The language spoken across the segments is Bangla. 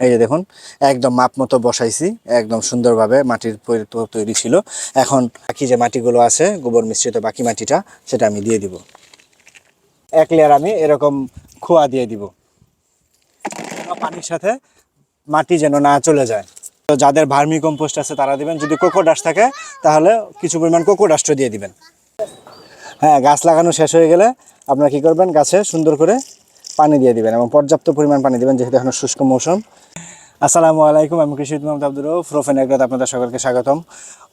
এই যে দেখুন, একদম মাপ মতো বসাইছি, একদম সুন্দরভাবে মাটির তৈরি ছিল। এখন বাকি যে মাটিগুলো আছে, গোবর মিশ্রিত বাকি মাটিটা, সেটা আমি দিয়ে দিব। এক লেয়ার আমি এরকম খোয়া দিয়ে দিব। পানির সাথে মাটি যেন না চলে যায়। তো যাদের ভার্মি কম্পোস্ট আছে, তারা দিবেন। যদি কোকো ডাস্ট থাকে, তাহলে কিছু পরিমাণ কোকো ডাস্টও দিয়ে দিবেন। হ্যাঁ গাছ লাগানো শেষ হয়ে গেলে আপনারা কি করবেন? গাছে সুন্দর করে পানি দিয়ে দিবেন এবং পর্যাপ্ত পরিমাণ পানি দিবেন, যেহেতু এখন শুষ্ক মৌসুম। আসসালামু আলাইকুম, আমি কৃষি মোহাম্মদ আব্দুর রউফ রোফেন এগ্রাত আপনাদের সকলকে স্বাগতম।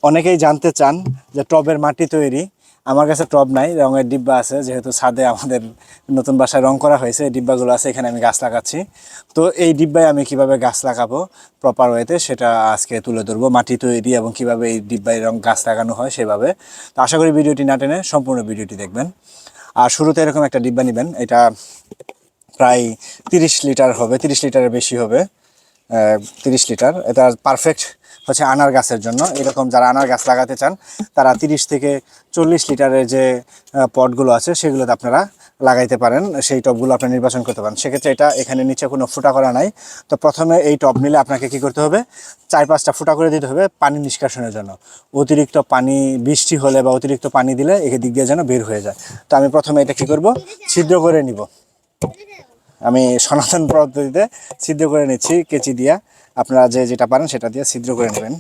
অনেকেই জানতে চান যে টবের মাটি তৈরি। আমার কাছে টব নাই, রঙের ডিব্বা আছে, যেহেতু ছাদে আমাদের নতুন বাসায় রং করা হয়েছে, এই ডিব্বাগুলো আছে, এখানে আমি গাছ লাগাচ্ছি। তো এই ডিব্বায় আমি কীভাবে গাছ লাগাবো প্রপার ওয়েতে সেটা আজকে তুলে ধরবো, মাটি তৈরি এবং কীভাবে এই ডিব্বায় রং গাছ লাগানো হয় সেভাবে। তো আশা করি ভিডিওটি না টেনে সম্পূর্ণ ভিডিওটি দেখবেন। আর শুরুতে এরকম একটা ডিব্বা নেবেন, এটা প্রায় তিরিশ লিটার হবে, তিরিশ লিটারের বেশি হবে তিরিশ লিটার। এটা পারফেক্ট হচ্ছে আনার গাছের জন্য। এরকম যারা আনার গাছ লাগাতে চান, তারা তিরিশ থেকে চল্লিশ লিটারের যে পটগুলো আছে, সেগুলোতে আপনারা লাগাইতে পারেন। সেই টবগুলো আপনি নির্বাচন করতে পারেন। সেক্ষেত্রে এটা এখানে নিচে কোনো ফুটা করা নাই। তো প্রথমে এই টব নিলে আপনাকে কি করতে হবে? চার পাঁচটা ফুটা করে দিতে হবে পানি নিষ্কাশনের জন্য। অতিরিক্ত পানি, বৃষ্টি হলে বা অতিরিক্ত পানি দিলে একে দিক দিয়ে যেন বের হয়ে যায়। তো আমি প্রথমে এটা কি করব? ছিদ্র করে নিব। আমি সনাতন পদ্ধতিতে ছিদ্র করে নিচ্ছি কেচি দিয়া। আপনারা যে যেটা পারেন সেটা দিয়ে ছিদ্র করে নেবেন।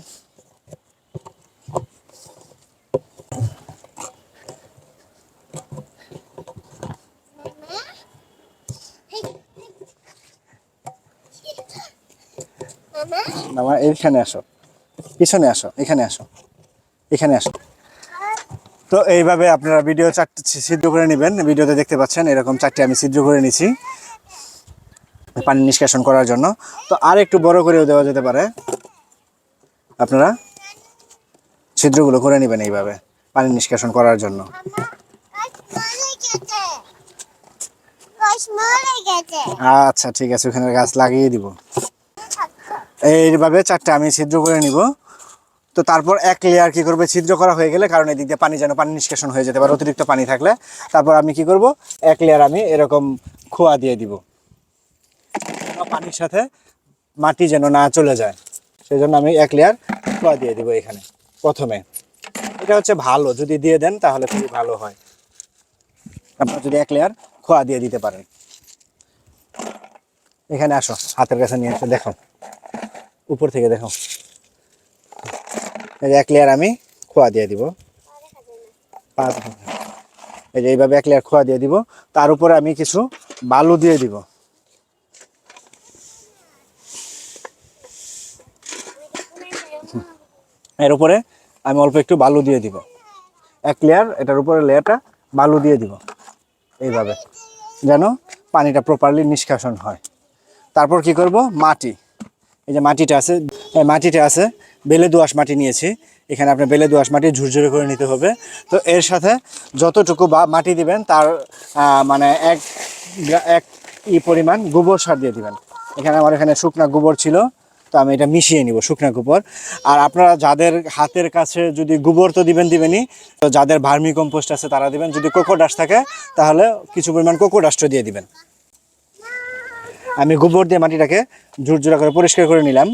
আমার এইখানে আসো। পিছনে আসো এখানে আসো। এখানে আসো। তো এইভাবে আপনারা ভিডিও চারটে ছিদ্র করে নেবেন। ভিডিওতে দেখতে পাচ্ছেন এরকম চারটে আমি ছিদ্র করে নিছি পানি নিষ্কাশন করার জন্য। তো আর একটু বড় করেও দেওয়া যেতে পারে। আপনারা ছিদ্রগুলো করে নেবেন এইভাবে পানি নিষ্কাশন করার জন্য। আচ্ছা ঠিক আছে, ওখানে গাছ লাগিয়ে দিব। এইভাবে চারটে আমি ছিদ্র করে নিব। তো তারপর এক লেয়ার কি করবে? ছিদ্র করা হয়ে গেলে কারণ এদিক দিয়ে পানি যেন পানি নিষ্কাশন হয়ে যেতে পারে, অতিরিক্ত পানি থাকলে। তারপর আমি কি করব? এক লেয়ার আমি এরকম খোয়া দিয়ে দিব। পানির সাথে মাটি যেন না চলে যায় সেই জন্য আমি এক লেয়ার খোয়া দিয়ে দিব এখানে, প্রথমে। এটা হচ্ছে ভালো, যদি দিয়ে দেন তাহলে খুবই ভালো হয়। আপনার যদি এক লেয়ার খোয়া দিয়ে দিতে পারেন। এখানে আসো, হাতের কাছে নিয়ে এসে দেখো। উপর থেকে দেখো। এক লেয়ার আমি খোয়া দিয়ে দিব। পাঁচ এই যে এইভাবে এক লেয়ার খোয়া দিয়ে দিব। তার উপরে আমি কিছু বালু দিয়ে দিব। এর উপরে আমি অল্প একটু বালু দিয়ে দিব। এক লেয়ার এটার উপরে লেয়ারটা বালু দিয়ে দিব। এইভাবে। যেন পানিটা প্রপারলি নিষ্কাশন হয়। তারপর কি করব? মাটি। এই যে মাটিটা আছে, এই মাটিটা আছে বেলে দোআঁশ মাটি নিয়েছি। এখানে আপনার বেলে দোআঁশ মাটি ঝুরঝুরে করে নিতে হবে। তো এর সাথে যতটুকু বা মাটি দিবেন তার মানে এক এক ই পরিমাণ গোবর সার দিয়ে দিবেন। এখানে আমার এখানে শুকনা গোবর ছিল, তো আমি এটা মিশিয়ে নিব শুকনা গোবর। আর আপনারা যাদের হাতের কাছে যদি গোবর তো দিবেন দিবেনই, তো যাদের ভার্মি কম্পোস্ট আছে তারা দিবেন। যদি কোকো ডাস্ট থাকে, তাহলে কিছু পরিমাণ কোকো ডাস্টও দিয়ে দিবেন। আমি গোবর দিয়ে মাটিটাকে ঝুরঝুরা করে পরিষ্কার করে নিলাম।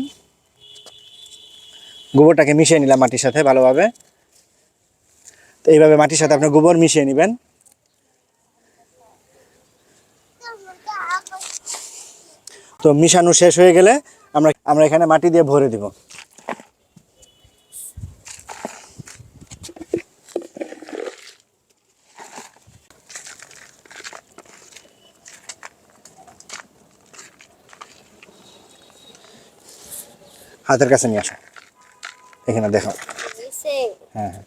গোবরটাকে মিশিয়ে নিলাম মাটির সাথে ভালোভাবে। তো এইভাবে মাটির সাথে আপনি গোবর মিশিয়ে নেবেন। তো মিশানো শেষ হয়ে গেলে আমরা আমরা এখানে মাটি দিয়ে ভরে দিব। হাতের কাছে নিয়ে আসো। এখানে দেখো হ্যাঁ হ্যাঁ।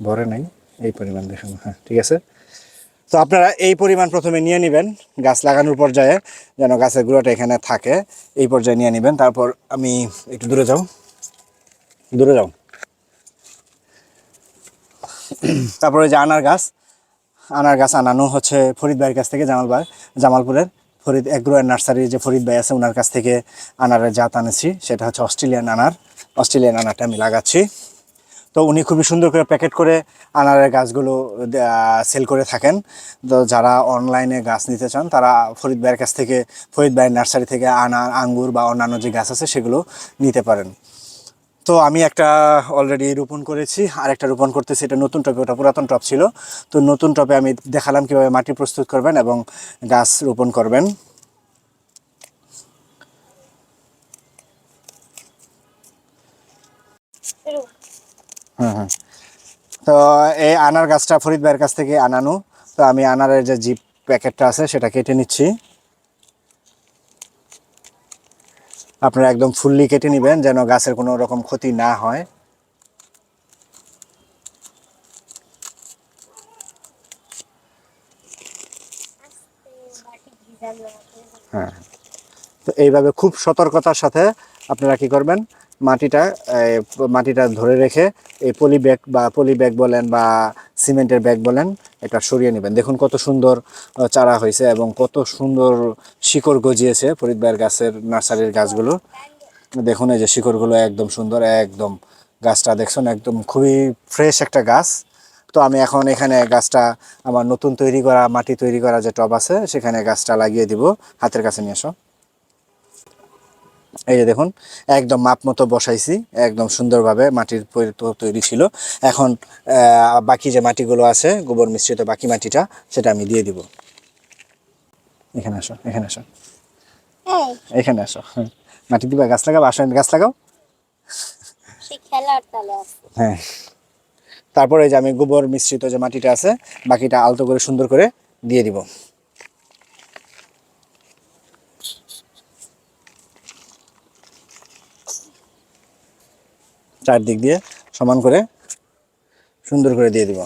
ভরে নাই এই পরিমাণ দেখুন। হ্যাঁ ঠিক আছে? তো আপনারা এই পরিমাণ প্রথমে নিয়ে নেবেন গাছ লাগানোর পর্যায়ে যেন গাছের গুঁড়োটা এখানে থাকে এই পর্যায়ে নিয়ে নেবেন। তারপর আমি একটু দূরে যাও। দূরে যাও। তারপরে যে আনার গাছ আনার গাছ আনানো হচ্ছে ফরিদ ভাইয়ের কাছ থেকে জামাল ভাই জামালপুরের ফরিদ এগ্রো অ্যান্ড নার্সারির যে ফরিদ ভাই আছে ওনার কাছ থেকে আনারের জাত আনেছি সেটা হচ্ছে অস্ট্রেলিয়ান আনার। অস্ট্রেলিয়ান আনারটা আমি লাগাচ্ছি। তো উনি খুবই সুন্দর করে প্যাকেট করে আনারের গাছগুলো সেল করে থাকেন। তো যারা অনলাইনে গাছ নিতে চান, তারা ফরিদ ভাইয়ের কাছ থেকে, ফরিদ ভাইয়ের নার্সারি থেকে আনার, আঙ্গুর বা অন্যান্য যে গাছ আছে, সেগুলো নিতে পারেন। তো আমি একটা অলরেডি রোপণ করেছি আর একটা রোপণ করতেছি। এটা নতুন টপে, ওটা পুরাতন টপ ছিল। তো নতুন টপে আমি দেখালাম কীভাবে মাটি প্রস্তুত করবেন এবং গাছ রোপণ করবেন। তো এই আনার গাছটা ফরিদ ভাইয়ের কাছ থেকে আনানো। তো আমি আনারের যে জিপ প্যাকেটটা আছে, সেটা কেটে নিচ্ছি। আপনারা একদম ফুললি কেটে নেবেন, যেন গাছের কোনো রকম ক্ষতি না হয়। হ্যাঁ। তো এইভাবে খুব সতর্কতার সাথে আপনারা কি করবেন? মাটিটা মাটিটা ধরে রেখে এই পলি ব্যাগ বা পলি ব্যাগ বলেন বা সিমেন্টের ব্যাগ বলেন, এটা সরিয়ে নেবেন। দেখুন কত সুন্দর চারা হয়েছে এবং কত সুন্দর শিকড় গজিয়েছে ফরিদ গাছের নার্সারির গাছগুলো। দেখুন এই যে শিকড়গুলো একদম সুন্দর, একদম গাছটা দেখছেন, একদম খুবই ফ্রেশ একটা গাছ। তো আমি এখন এখানে গাছটা, আমার নতুন তৈরি করা মাটি তৈরি করা যে টব আছে, সেখানে গাছটা লাগিয়ে দিব। হাতের কাছে নিয়ে এসো এই যে দেখুন একদম মাপ মতো বসাইছি একদম সুন্দরভাবে মাটির তৈরি ছিল। এখন বাকি যে মাটিগুলো আছে গোবর মিশ্রিত বাকি মাটিটা সেটা আমি দিয়ে দিব। এখানে আসো এখানে আসো। এখানে আসো হ্যাঁ। মাটি দিবা গাছ লাগাও আসো গাছ লাগাও। হ্যাঁ। তারপরে এই যে আমি গোবর মিশ্রিত যে মাটিটা আছে বাকিটা আলতো করে সুন্দর করে দিয়ে দিব। চারদিক দিয়ে সমান করে সুন্দর করে দিয়ে দিব।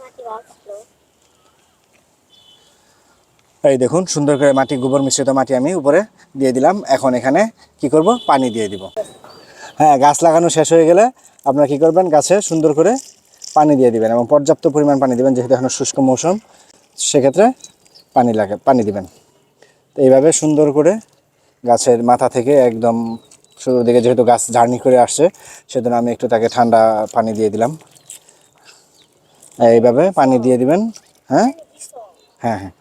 মাটি বাঁচলো এই দেখুন, সুন্দর করে মাটি, গোবর মিশ্রিত মাটি আমি উপরে দিয়ে দিলাম। এখন এখানে কি করব? পানি দিয়ে দিব। হ্যাঁ গাছ লাগানো শেষ হয়ে গেলে আপনারা কি করবেন? গাছে সুন্দর করে পানি দিয়ে দিবেন এবং পর্যাপ্ত পরিমাণ পানি দিবেন, যেহেতু এখন শুষ্ক মৌসুম, সেক্ষেত্রে পানি লাগে, পানি দিবেন। তো এইভাবে সুন্দর করে গাছের মাথা থেকে একদম শুরুর দিকে যেহেতু গাছ জার্নি করে আসছে, সেজন্য আমি একটু তাকে ঠান্ডা পানি দিয়ে দিলাম। এইভাবে পানি দিয়ে দিবেন। হ্যাঁ? হ্যাঁ হ্যাঁ।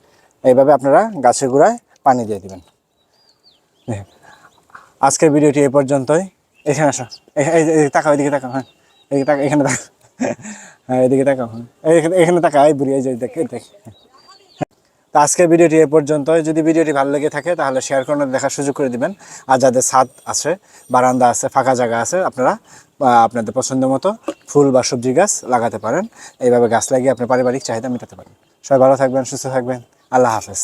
এইভাবে আপনারা গাছের গোড়ায় পানি দিয়ে দিবেন। হ্যাঁ। আজকের ভিডিওটি এই পর্যন্তই। এখানে আসো। তাকাও, এদিকে তাকাও হ্যাঁ। এদিকে তাকা এখানে তাকাও। হ্যাঁ এদিকে তাকাও হ্যাঁ। এখানে- তাকা এই বুড়ি, এই দেখ দেখ তো আজকের ভিডিওটি এ পর্যন্তই। যদি ভিডিওটি ভালো লেগে থাকে, তাহলে শেয়ার করে দেখার সুযোগ করে দিবেন। আর যাদের ছাদ আছে, বারান্দা আছে, ফাঁকা জায়গা আছে, আপনারা আপনাদের পছন্দ মতো ফুল বা সবজি গাছ লাগাতে পারেন। এইভাবে গাছ লাগিয়ে আপনার পারিবারিক চাহিদা মেটাতে পারেন। সবাই ভালো থাকবেন, সুস্থ থাকবেন। আল্লাহ হাফেজ।